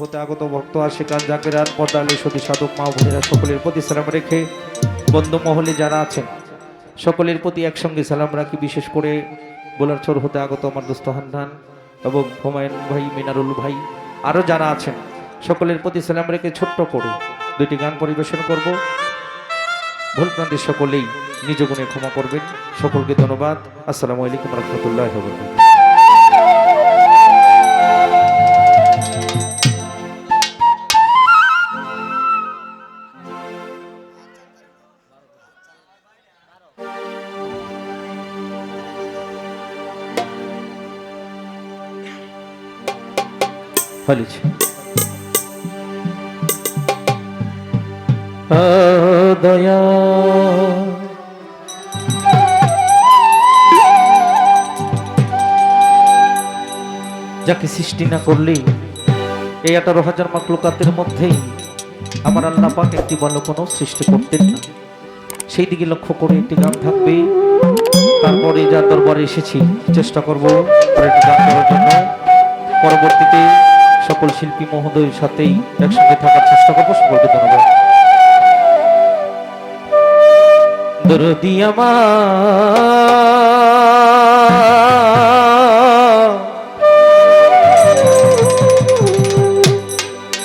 হতে আগত ভক্ত আশিকান জাকিরান সতী সাধক, মা বোনেরা সকলের প্রতি সালাম রেখে বন্ধু মহলে যারা আছেন, সকলের প্রতি একসঙ্গে সালাম রাখি। বিশেষ করে বোলারচর হতে আগত আমার দোস্ত হান্নান এবং হুমায়ুন ভাই, মিনারুল ভাই আরও যারা আছেন, সকলের প্রতি সালাম রেখে ছোট্ট করে দুইটি গান পরিবেশন করব। ভুল প্রান্তের সকলেই নিজ গুণে ক্ষমা করবেন। সকলকে ধন্যবাদ। আসসালামু আলাইকুম রহমতুল্লাহ হলিছে দয়া। যাকে সৃষ্টি না করলেই এই আঠারো হাজার মাকলুকাতের মধ্যেই আমার আল্লাহ পাক একটি ভালো কোনো সৃষ্টি করতেন না। সেই দিকে লক্ষ্য করে একটি গান থাকবে। তারপরে যার দরবারে এসেছি, চেষ্টা করব একটি গান করার জন্য। পরবর্তীতে সকল শিল্পী মহোদয়ের সাথেই একসঙ্গে থাকার চেষ্টা করব। সকলকে ধন্যবাদ। দরদি আমার।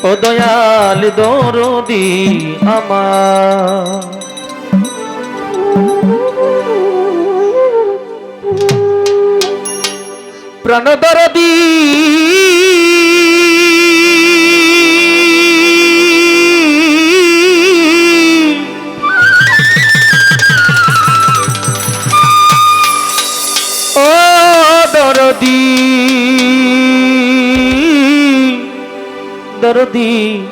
ও দয়াল দরদি আমার। প্রাণ দরদি,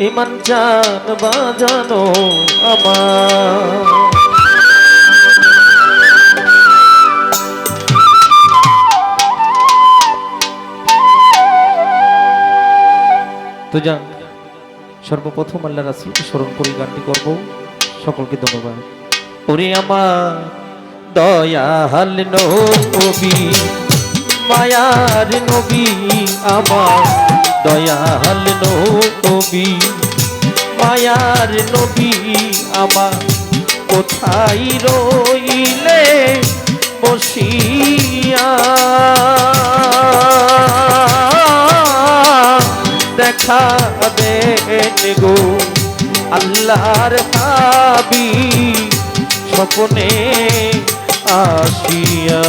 ইমান জান বাজানো আমার। যান সর্বপ্রথম আল্লাহ রাসুলকে স্মরণ করে গানটি করব। সকলকে ধন্যবাদ। ওরে আমার দয়াল নবী, মায়ার নবী আমার। দয়াল নবী, মায়ার নবী আমার কোথায় রইলে বসিয়া দেখা দেন গো আল্লাহর হাবি, স্বপ্নে আসিয়া।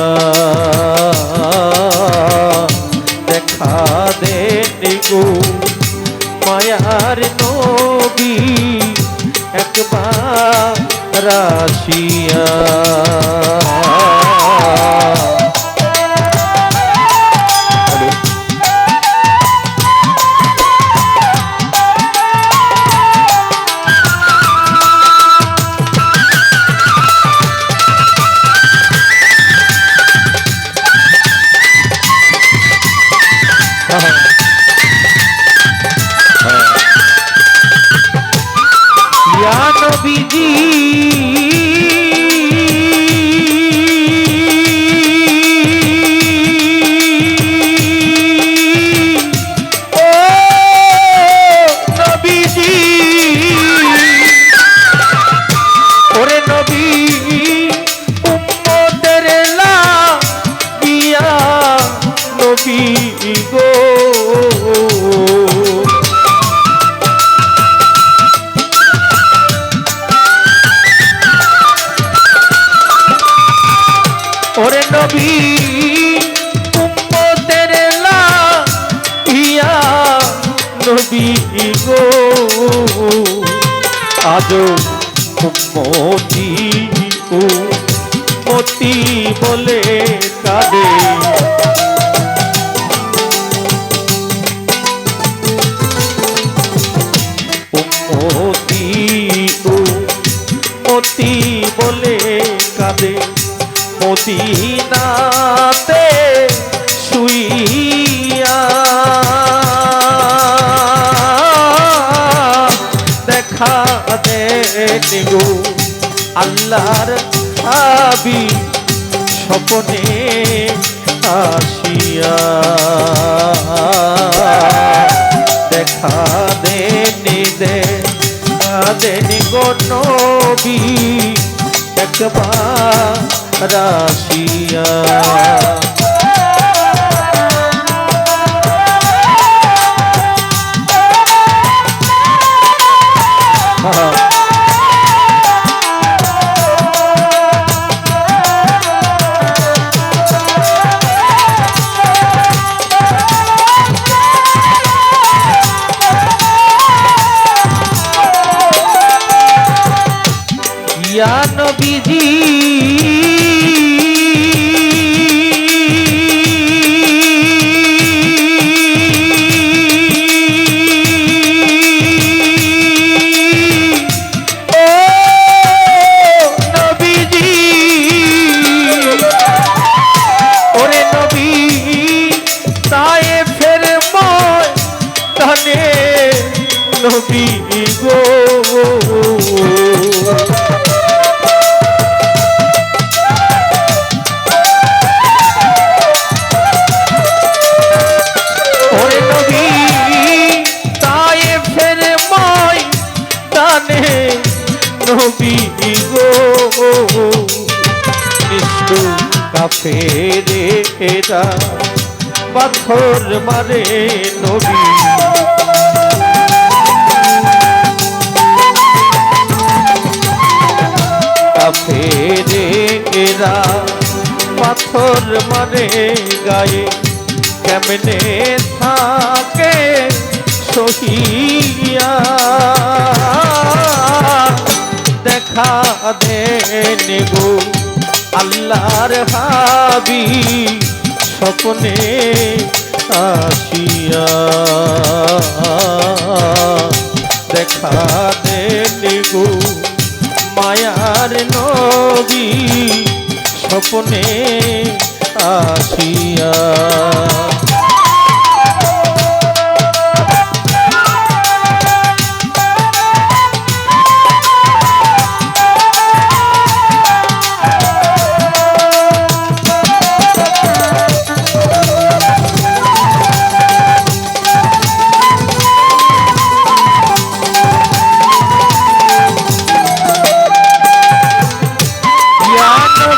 নবীজি ওরে নবী উম্মতের লাগিয়া নবী গো। আজ উম্মতি উম্মতি বলে কাঁদে। মদিনাতে শুইয়া। দেখা দেন গো আল্লাহর হাবি স্বপ্নে আসিয়া। দেখা দেনি দে দেনি গো নবী, একবার রাশিয়া। ইয়া গো ওরে নবী তায়ে ফের মই দানে নবী গো। নিষ্ঠু কাফেরে এরা পাথর মারে নবী কাফেরে এরা পাথর মারে গায়ে কেমনে থাকে সহিয়া। দেখা দেন গো আল্লাহর হাবি স্বপ্নে আসিয়া। স্বপ্নে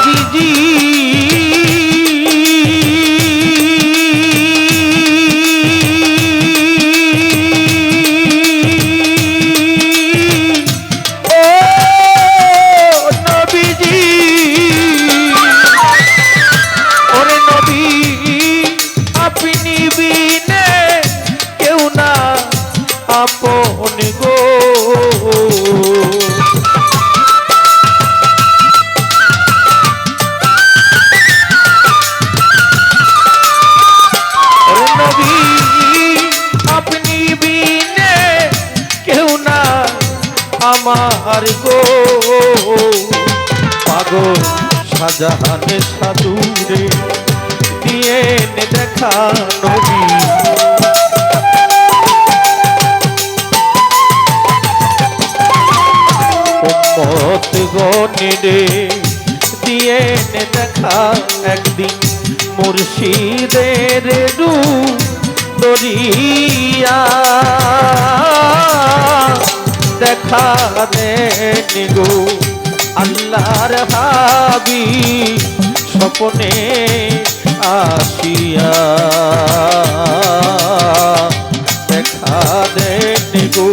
ইয়া আমার গো। পাগল শাহজাহান সাধুরে দিয়ে দেখা নবী উম্মত গনিরে দিয়ে নে দেখা একদিন মুর্শিদের রু দরিয়া দেখা দে গো। আল্লাহর হাবি স্বপ্নে আসিয়া। দেখা দে গো।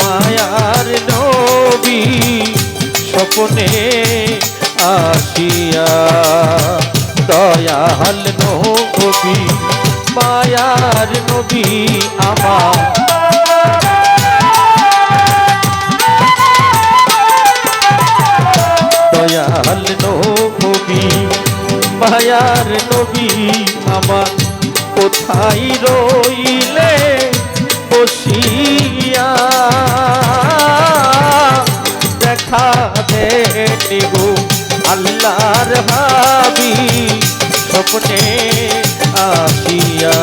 মায়ার নবী স্বপ্নে আসিয়া। দয়াল নবী, মায়ার নবী আমার দয়াল নবী, মায়ার নবী, আমার কোথায় রইলে বসিয়া? দেখা দে গো আল্লাহর হাবি স্বপ্নে আসিয়া।